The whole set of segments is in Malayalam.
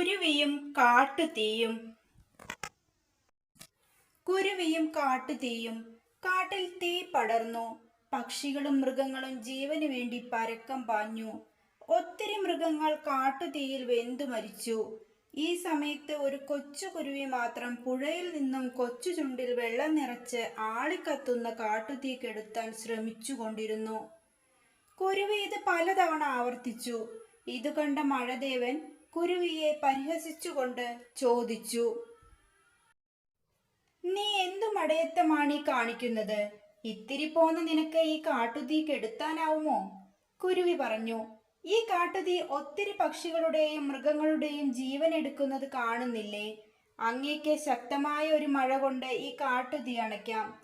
കുരുവിയും കാട്ടുതീയും കുരുവിയും കാട്ടുതീയും കാട്ടിൽ തീ പടർന്നു. പക്ഷികളും മൃഗങ്ങളും ജീവന് വേണ്ടി പരക്കം പാഞ്ഞു. ഒത്തിരി മൃഗങ്ങൾ കാട്ടുതീയിൽ വെന്തു മരിച്ചു. ഈ സമയത്ത് ഒരു കൊച്ചു കുരുവി മാത്രം പുഴയിൽ നിന്നും കൊച്ചു ചുണ്ടിൽ വെള്ളം നിറച്ച് ആളിക്കത്തുന്ന കാട്ടുതീ കെടുത്താൻ ശ്രമിച്ചുകൊണ്ടിരുന്നു കുരുവി ഇത് പലതവണ ആവർത്തിച്ചു. ഇത് കണ്ട മഴദേവൻ കുരുവിയെ പരിഹസിച്ചുകൊണ്ട് ചോദിച്ചു നീ എന്തു മടയത്തമാണ് ഈ കാണിക്കുന്നത്? ഇത്തിരി പോന്ന നിനക്ക് ഈ കാട്ടുതീ കെടുത്താനാവുമോ? കുരുവി പറഞ്ഞു ഈ കാട്ടുതീ ഒത്തിരി പക്ഷികളുടെയും മൃഗങ്ങളുടെയും ജീവൻ എടുക്കുന്നത് കാണുന്നില്ലേ? അങ്ങേക്ക് ശക്തമായ ഒരു മഴ കൊണ്ട് ഈ കാട്ടുതീ അണയ്ക്കാം.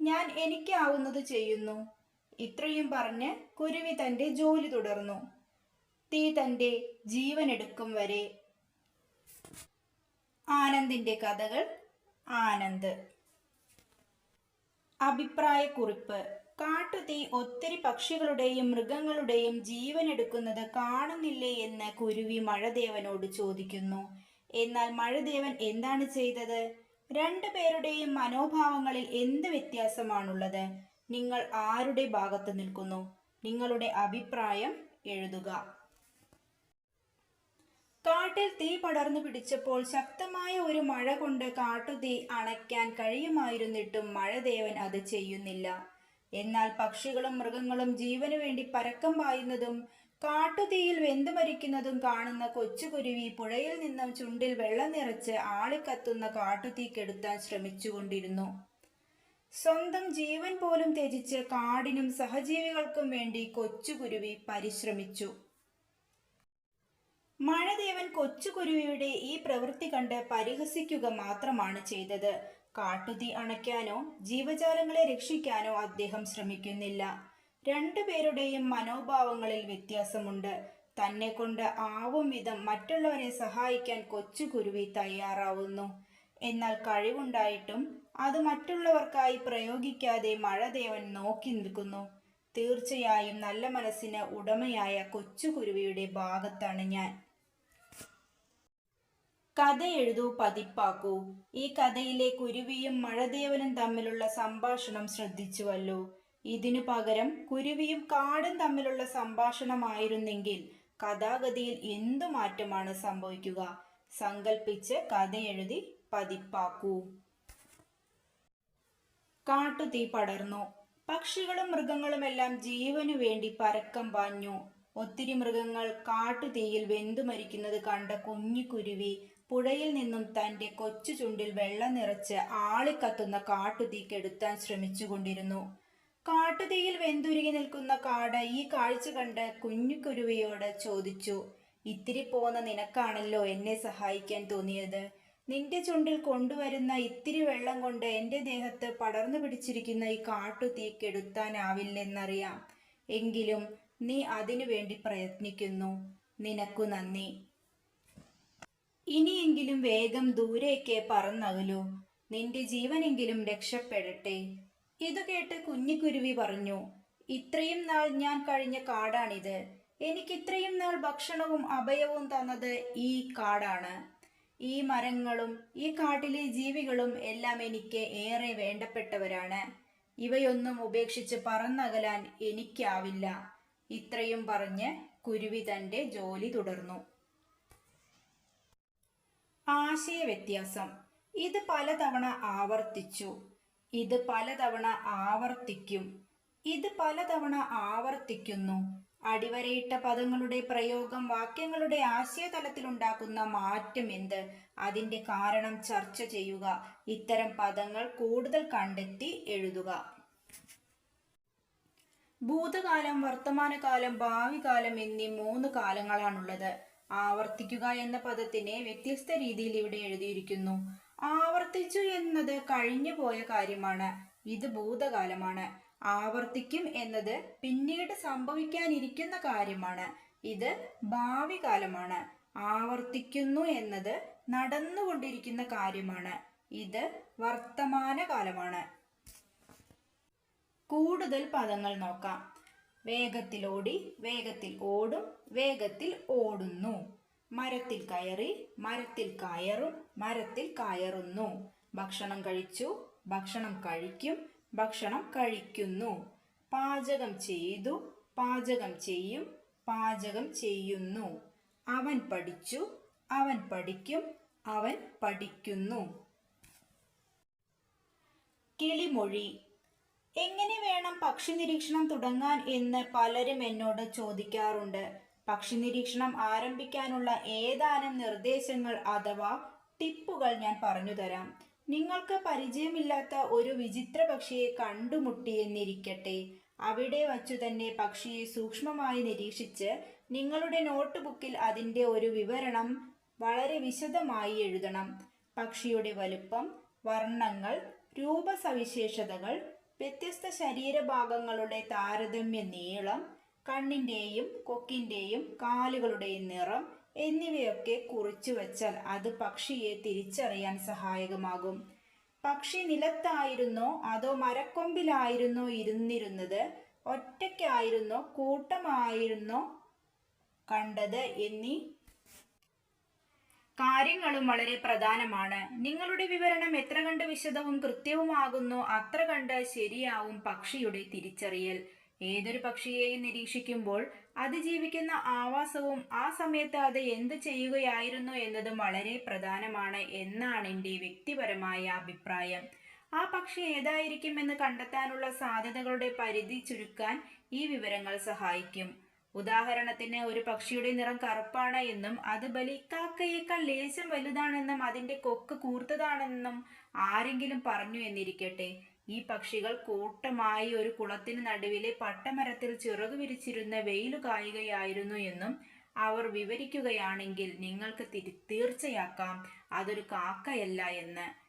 ഞാൻ എനിക്കാവുന്നത് ചെയ്യുന്നു. ഇത്രയും പറഞ്ഞ് കുരുവി തന്റെ ജോലി തുടർന്നു. തീ തന്റെ ജീവനെടുക്കും വരെ. ആനന്ദിന്റെ കഥകൾ ആനന്ദ്. അഭിപ്രായക്കുറിപ്പ്. കാട്ടുതീ ഒത്തിരി പക്ഷികളുടെയും മൃഗങ്ങളുടെയും ജീവനെടുക്കുന്നത് കാണുന്നില്ലേ എന്ന് കുരുവി മഴദേവനോട് ചോദിക്കുന്നു. എന്നാൽ മഴദേവൻ എന്താണ് ചെയ്തത്? രണ്ടു പേരുടെയും മനോഭാവങ്ങളിൽ എന്ത് വ്യത്യാസമാണുള്ളത്? നിങ്ങൾ ആരുടെ ഭാഗത്ത് നിൽക്കുന്നു? നിങ്ങളുടെ അഭിപ്രായം എഴുതുക. കാട്ടിൽ തീ പടർന്നു പിടിച്ചപ്പോൾ ശക്തമായ ഒരു മഴ കൊണ്ട് കാട്ടുതീ അണയ്ക്കാൻ കഴിയുമായിരുന്നിട്ടും മഴദേവൻ അത് ചെയ്യുന്നില്ല. എന്നാൽ പക്ഷികളും മൃഗങ്ങളും ജീവനു വേണ്ടി പരക്കം പായുന്നതും കാട്ടുതീയിൽ വെന്തു മരിക്കുന്നതും കാണുന്ന കൊച്ചുകുരുവി പുഴയിൽ നിന്നും ചുണ്ടിൽ വെള്ളം നിറച്ച് ആളിക്കത്തുന്ന കാട്ടുതീ കെടുത്താൻ ശ്രമിച്ചുകൊണ്ടിരുന്നു. സ്വന്തം ജീവൻ പോലും ത്യജിച്ച് കാടിനും സഹജീവികൾക്കും വേണ്ടി കൊച്ചുകുരുവി പരിശ്രമിച്ചു. മഴദേവൻ കൊച്ചുകുരുവിയുടെ ഈ പ്രവൃത്തി കണ്ട് പരിഹസിക്കുക മാത്രമാണ് ചെയ്തത്. കാട്ടുതീ അണയ്ക്കാനോ ജീവജാലങ്ങളെ രക്ഷിക്കാനോ അദ്ദേഹം ശ്രമിക്കുന്നില്ല. രണ്ടുപേരുടെയും മനോഭാവങ്ങളിൽ വ്യത്യാസമുണ്ട്. തന്നെ കൊണ്ട് ആവും വിധം മറ്റുള്ളവരെ സഹായിക്കാൻ കൊച്ചുകുരുവി തയ്യാറാവുന്നു. എന്നാൽ കഴിവുണ്ടായിട്ടും അത് മറ്റുള്ളവർക്കായി പ്രയോഗിക്കാതെ മഴദേവൻ നോക്കി നിൽക്കുന്നു. തീർച്ചയായും നല്ല മനസ്സിന് ഉടമയായ കൊച്ചുകുരുവിയുടെ ഭാഗത്താണ് ഞാൻ. കഥ എഴുതൂ പതിപ്പാക്കൂ. ഈ കഥയിലെ കുരുവിയും മഴദേവനും തമ്മിലുള്ള സംഭാഷണം ശ്രദ്ധിച്ചുവല്ലോ. ഇതിനു പകരം കുരുവിയും കാടും തമ്മിലുള്ള സംഭാഷണമായിരുന്നെങ്കിൽ കഥാഗതിയിൽ എന്തു മാറ്റമാണ് സംഭവിക്കുക? സങ്കൽപ്പിച്ച് കഥ എഴുതി പതിപ്പാക്കൂ. കാട്ടുതീ പടർന്നു. പക്ഷികളും മൃഗങ്ങളുമെല്ലാം ജീവനു വേണ്ടി പരക്കം പാഞ്ഞു. ഒത്തിരി മൃഗങ്ങൾ കാട്ടുതീയിൽ വെന്തു മരിക്കുന്നത് കണ്ട കുഞ്ഞിക്കുരുവി പുഴയിൽ നിന്നും തന്റെ കൊച്ചു ചുണ്ടിൽ വെള്ളം നിറച്ച് ആളിക്കത്തുന്ന കാട്ടുതീ കെടുത്താൻ ശ്രമിച്ചുകൊണ്ടിരുന്നു. കാട്ടുതീയിൽ വെന്തുരുകി നിൽക്കുന്ന കാട് ഈ കാഴ്ച കണ്ട് കുഞ്ഞുകുരുവിയോട് ചോദിച്ചു ഇത്തിരി പോന്ന നിനക്കാണല്ലോ എന്നെ സഹായിക്കാൻ തോന്നിയത്? നിന്റെ ചുണ്ടിൽ കൊണ്ടുവരുന്ന ഇത്തിരി വെള്ളം കൊണ്ട് എന്റെ ദേഹത്ത് പടർന്നു പിടിച്ചിരിക്കുന്ന ഈ കാട്ടുതീ കെടുത്താനാവില്ലെന്നറിയാം. എങ്കിലും നീ അതിനു വേണ്ടി പ്രയത്നിക്കുന്നു. നിനക്കു നന്ദി. ഇനിയെങ്കിലും വേഗം ദൂരേക്ക് പറന്നകലൂ. നിന്റെ ജീവനെങ്കിലും രക്ഷപ്പെടട്ടെ. ഇതു കേട്ട് കുഞ്ഞിക്കുരുവി പറഞ്ഞു ഇത്രയും നാൾ ഞാൻ കഴിഞ്ഞ കാടാണിത്. എനിക്ക് ഇത്രയും നാൾ ഭക്ഷണവും അഭയവും തന്നത് ഈ കാടാണ്. ഈ മരങ്ങളും ഈ കാട്ടിലെ ജീവികളും എല്ലാം എനിക്ക് ഏറെ വേണ്ടപ്പെട്ടവരാണ്. ഇവയൊന്നും ഉപേക്ഷിച്ച് പറന്നകലാൻ എനിക്കാവില്ല. ഇത്രയും പറഞ്ഞ് കുരുവി തന്റെ ജോലി തുടർന്നു. ആശയവ്യത്യാസം. ഇത് പലതവണ ആവർത്തിച്ചു. ഇത് പലതവണ ആവർത്തിക്കും. ഇത് പലതവണ ആവർത്തിക്കുന്നു. അടിവരയിട്ട പദങ്ങളുടെ പ്രയോഗം വാക്യങ്ങളുടെ ആശയതലത്തിലുണ്ടാക്കുന്ന മാറ്റം എന്ത്? അതിന്റെ കാരണം ചർച്ച ചെയ്യുക. ഇത്തരം പദങ്ങൾ കൂടുതൽ കണ്ടെത്തി എഴുതുക. ഭൂതകാലം വർത്തമാനകാലം ഭാവി കാലം എന്നീ മൂന്ന് കാലങ്ങളാണുള്ളത്. ആവർത്തിക്കുക എന്ന പദത്തിനെ വ്യത്യസ്ത രീതിയിൽ ഇവിടെ എഴുതിയിരിക്കുന്നു. ആവർത്തിച്ചു എന്നത് കഴിഞ്ഞു പോയ കാര്യമാണ്. ഇത് ഭൂതകാലമാണ്. ആവർത്തിക്കും എന്നത് പിന്നീട് സംഭവിക്കാനിരിക്കുന്ന കാര്യമാണ്. ഇത് ഭാവി കാലമാണ് ആവർത്തിക്കുന്നു എന്നത് നടന്നുകൊണ്ടിരിക്കുന്ന കാര്യമാണ്. ഇത് വർത്തമാനകാലമാണ്. കൂടുതൽ പദങ്ങൾ നോക്കാം. വേഗത്തിൽ ഓടി വേഗത്തിൽ ഓടും വേഗത്തിൽ ഓടുന്നു. മരത്തിൽ കയറി മരത്തിൽ കയറും മരത്തിൽ കയറുന്നു. ഭക്ഷണം കഴിച്ചു ഭക്ഷണം കഴിക്കും ഭക്ഷണം കഴിക്കുന്നു. പാചകം ചെയ്തു പാചകം ചെയ്യും പാചകം ചെയ്യുന്നു. അവൻ പഠിച്ചു അവൻ പഠിക്കും അവൻ പഠിക്കുന്നു. കിളിമൊഴി എങ്ങനെ വേണം പക്ഷി നിരീക്ഷണം തുടങ്ങാൻ എന്ന് പലരും എന്നോട് ചോദിക്കാറുണ്ട്. പക്ഷി നിരീക്ഷണം ആരംഭിക്കാനുള്ള ഏതാനും നിർദ്ദേശങ്ങൾ അഥവാ ടിപ്പുകൾ ഞാൻ പറഞ്ഞു തരാം. നിങ്ങൾക്ക് പരിചയമില്ലാത്ത ഒരു വിചിത്ര പക്ഷിയെ കണ്ടുമുട്ടി എന്നിരിക്കട്ടെ അവിടെ വച്ചു തന്നെ പക്ഷിയെ സൂക്ഷ്മമായി നിരീക്ഷിച്ച് നിങ്ങളുടെ നോട്ട് ബുക്കിൽ അതിന്റെ ഒരു വിവരണം വളരെ വിശദമായി എഴുതണം. പക്ഷിയുടെ വലുപ്പം വർണങ്ങൾ രൂപസവിശേഷതകൾ വ്യത്യസ്ത ശരീരഭാഗങ്ങളുടെ താരതമ്യ നീളം കണ്ണിന്റെയും കൊക്കിന്റെയും കാലുകളുടെയും നിറം എന്നിവയൊക്കെ കുറിച്ചു വച്ചാൽ അത് പക്ഷിയെ തിരിച്ചറിയാൻ സഹായകമാകും. പക്ഷി നിലത്തായിരുന്നോ അതോ മരക്കൊമ്പിലായിരുന്നോ ഇരുന്നിരുന്നത് ഒറ്റയ്ക്കായിരുന്നോ കൂട്ടമായിരുന്നോ കണ്ടത് എന്നീ കാര്യങ്ങളും വളരെ പ്രധാനമാണ്. നിങ്ങളുടെ വിവരണം എത്ര കണ്ട് വിശദവും കൃത്യവുമാകുന്നോ അത്ര കണ്ട് ശരിയാവും പക്ഷിയുടെ തിരിച്ചറിയൽ. ഏതൊരു പക്ഷിയെയും നിരീക്ഷിക്കുമ്പോൾ അതിജീവിക്കുന്ന ആവാസവും ആ സമയത്ത് അത് എന്ത് ചെയ്യുകയായിരുന്നു എന്നതും വളരെ പ്രധാനമാണ് എന്നാണ് എന്റെ വ്യക്തിപരമായ അഭിപ്രായം. ആ പക്ഷി ഏതായിരിക്കുമെന്ന് കണ്ടെത്താനുള്ള സാധ്യതകളുടെ പരിധി ചുരുക്കാൻ ഈ വിവരങ്ങൾ സഹായിക്കും. ഉദാഹരണത്തിന് ഒരു പക്ഷിയുടെ നിറം കറുപ്പാണ് എന്നും അത് ബലി കാക്കയേക്കാൾ ലേശം വലുതാണെന്നും അതിന്റെ കൊക്ക് കൂർത്തതാണെന്നും ആരെങ്കിലും പറഞ്ഞു എന്നിരിക്കട്ടെ. ഈ പക്ഷികൾ കൂട്ടമായി ഒരു കുളത്തിന് നടുവിലെ പട്ടമരത്തിൽ ചിറകു വിരിച്ചിരുന്ന വെയിലു കായുകയായിരുന്നു എന്നും അവർ വിവരിക്കുകയാണെങ്കിൽ നിങ്ങൾക്ക് തിരി തീർച്ചയാക്കാം. അതൊരു കാക്കയല്ല എന്ന്.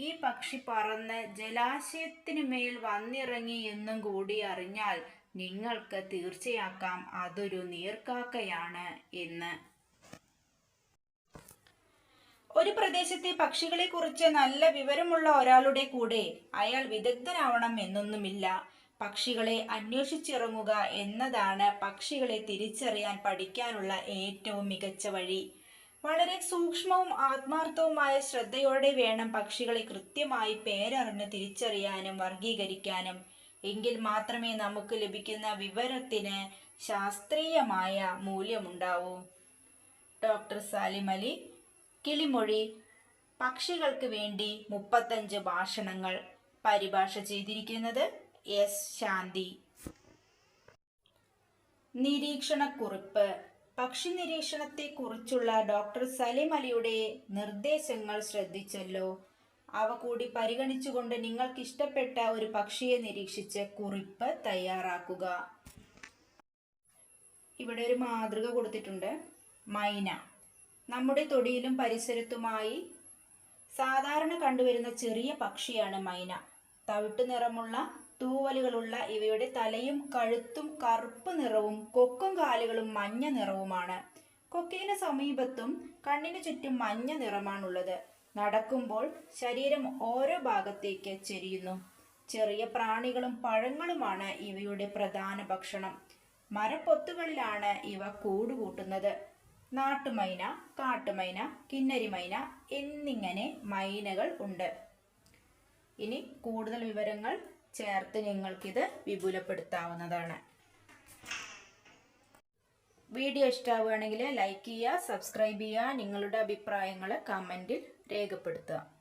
ഈ പക്ഷി പറന്ന് ജലാശയത്തിനു മേൽ വന്നിറങ്ങി എന്നും കൂടി അറിഞ്ഞാൽ നിങ്ങൾക്ക് തീർച്ചയാക്കാം അതൊരു നീർക്കാക്കയാണ് എന്ന്. ഒരു പ്രദേശത്തെ പക്ഷികളെ കുറിച്ച് നല്ല വിവരമുള്ള ഒരാളുടെ കൂടെ അയാൾ വിദഗ്ധനാവണം എന്നൊന്നുമില്ല. പക്ഷികളെ അന്വേഷിച്ചിറങ്ങുക എന്നതാണ് പക്ഷികളെ തിരിച്ചറിയാൻ പഠിക്കാനുള്ള ഏറ്റവും മികച്ച വഴി. വളരെ സൂക്ഷ്മവും ആത്മാർത്ഥവുമായ ശ്രദ്ധയോടെ വേണം പക്ഷികളെ കൃത്യമായി പേരറിഞ്ഞ് തിരിച്ചറിയാനും വർഗീകരിക്കാനും എങ്കിൽ മാത്രമേ നമുക്ക് ലഭിക്കുന്ന വിവരത്തിന് ശാസ്ത്രീയമായ മൂല്യമുണ്ടാവൂ. ഡോക്ടർ സാലിം അലി കിളിമൊഴി പക്ഷികൾക്ക് വേണ്ടി മുപ്പത്തഞ്ച് ഭാഷണങ്ങൾ പരിഭാഷ ചെയ്തിരിക്കുന്നത് എസ് ശാന്തി. നിരീക്ഷണക്കുറിപ്പ്. പക്ഷി നിരീക്ഷണത്തെക്കുറിച്ചുള്ള ഡോക്ടർ സലിം അലിയുടെ നിർദ്ദേശങ്ങൾ ശ്രദ്ധിച്ചല്ലോ. അവ കൂടി പരിഗണിച്ചുകൊണ്ട് നിങ്ങൾക്ക് ഇഷ്ടപ്പെട്ട ഒരു പക്ഷിയെ നിരീക്ഷിച്ച് കുറിപ്പ് തയ്യാറാക്കുക. ഇവിടെ ഒരു മാതൃക കൊടുത്തിട്ടുണ്ട്. മൈന. നമ്മുടെ തൊടിയിലും പരിസരത്തുമായി സാധാരണ കണ്ടുവരുന്ന ചെറിയ പക്ഷിയാണ് മൈന. തവിട്ടു നിറമുള്ള തൂവലുകളുള്ള ഇവയുടെ തലയും കഴുത്തും കറുപ്പ് നിറവും കൊക്കും കാലുകളും മഞ്ഞ നിറവുമാണ്. കൊക്കിന് സമീപത്തും കണ്ണിന് ചുറ്റും മഞ്ഞ നിറമാണുള്ളത്. നടക്കുമ്പോൾ ശരീരം ഓരോ ഭാഗത്തേക്ക് ചെരിയുന്നു. ചെറിയ പ്രാണികളും പഴങ്ങളുമാണ് ഇവയുടെ പ്രധാന ഭക്ഷണം. മരപ്പൊത്തുകളിലാണ് ഇവ കൂടുകൂട്ടുന്നത്. നാട്ടുമൈന കാട്ടുമൈന കിന്നരിമൈന എന്നിങ്ങനെ മൈനകൾ ഉണ്ട്. ഇനി കൂടുതൽ വിവരങ്ങൾ ചേർത്ത് നിങ്ങൾക്കിത് വിപുലപ്പെടുത്താവുന്നതാണ്. വീഡിയോ ഇഷ്ടമാവുകയാണെങ്കിൽ ലൈക്ക് ചെയ്യുക സബ്സ്ക്രൈബ് ചെയ്യുക നിങ്ങളുടെ അഭിപ്രായങ്ങൾ കമന്റിൽ രേഖപ്പെടുത്തുക.